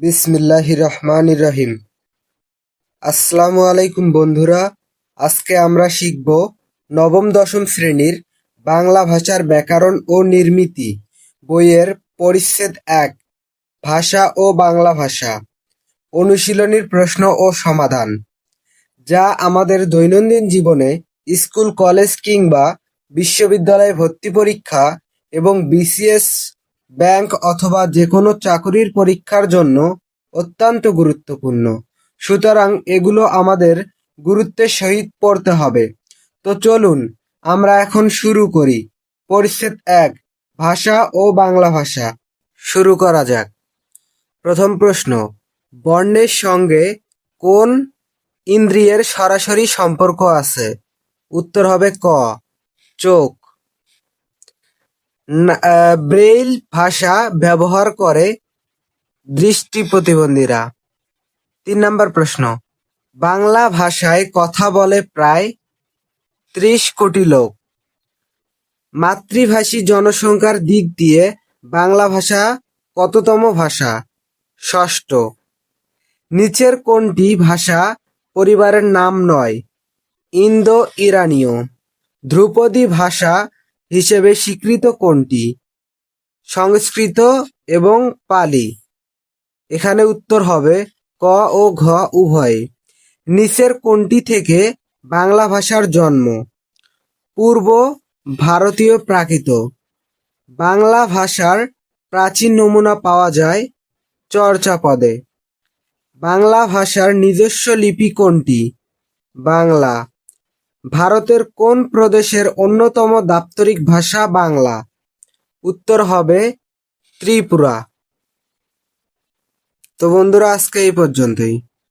বিসমিল্লাহ রহমান রহিম আসসালামু আলাইকুম বন্ধুরা, আজকে আমরা শিখব নবম দশম শ্রেণির বাংলা ভাষার ব্যাকরণ ও নির্মিতি বইয়ের পরিচ্ছেদ এক, ভাষা ও বাংলা ভাষা, অনুশীলনীর প্রশ্ন ও সমাধান, যা আমাদের দৈনন্দিন জীবনে স্কুল, কলেজ কিংবা বিশ্ববিদ্যালয়ে ভর্তি পরীক্ষা এবং বিসিএস ব্যাংক অথবা যে কোনো চাকরির পরীক্ষার জন্য অত্যন্ত গুরুত্বপূর্ণ। সুতরাং এগুলো আমাদের গুরুত্বের সহিত পড়তে হবে। তো চলুন, আমরা এখন শুরু করি। পরিচ্ছেদ এক, ভাষা ও বাংলা ভাষা। শুরু করা যাক। প্রথম প্রশ্ন, বর্ণের সঙ্গে কোন ইন্দ্রিয়ের সরাসরি সম্পর্ক আছে? উত্তর হবে ক, চোখ। ব্রেইল ভাষা ব্যবহার করে দৃষ্টি প্রতিবন্ধীরা। তিন নম্বর প্রশ্ন। বাংলা ভাষায় কথা বলে প্রায় ত্রিশ কোটি লোক। মাতৃভাষী জনসংখ্যার দিক দিয়ে বাংলা ভাষা কততম ভাষা? ষষ্ঠ। নিচের কোনটি ভাষা পরিবারের নাম নয়? ইন্দো ইরানীয় ধ্রুপদী ভাষা হিসেবে স্বীকৃত কোনটি? সংস্কৃত এবং পালি। এখানে উত্তর হবে ক ও ঘ উভয়। নিচের কোনটি থেকে বাংলা ভাষার জন্ম? পূর্ব, ভারতীয় প্রাকৃত। বাংলা ভাষার প্রাচীন নমুনা পাওয়া যায় চর্যাপদে বাংলা ভাষার নিজস্ব লিপি কোনটি? বাংলা। ভারতের কোন প্রদেশের অন্যতম দাপ্তরিক ভাষা বাংলা? উত্তর হবে ত্রিপুরা। তো বন্ধুরা, আজকে এই পর্যন্তই।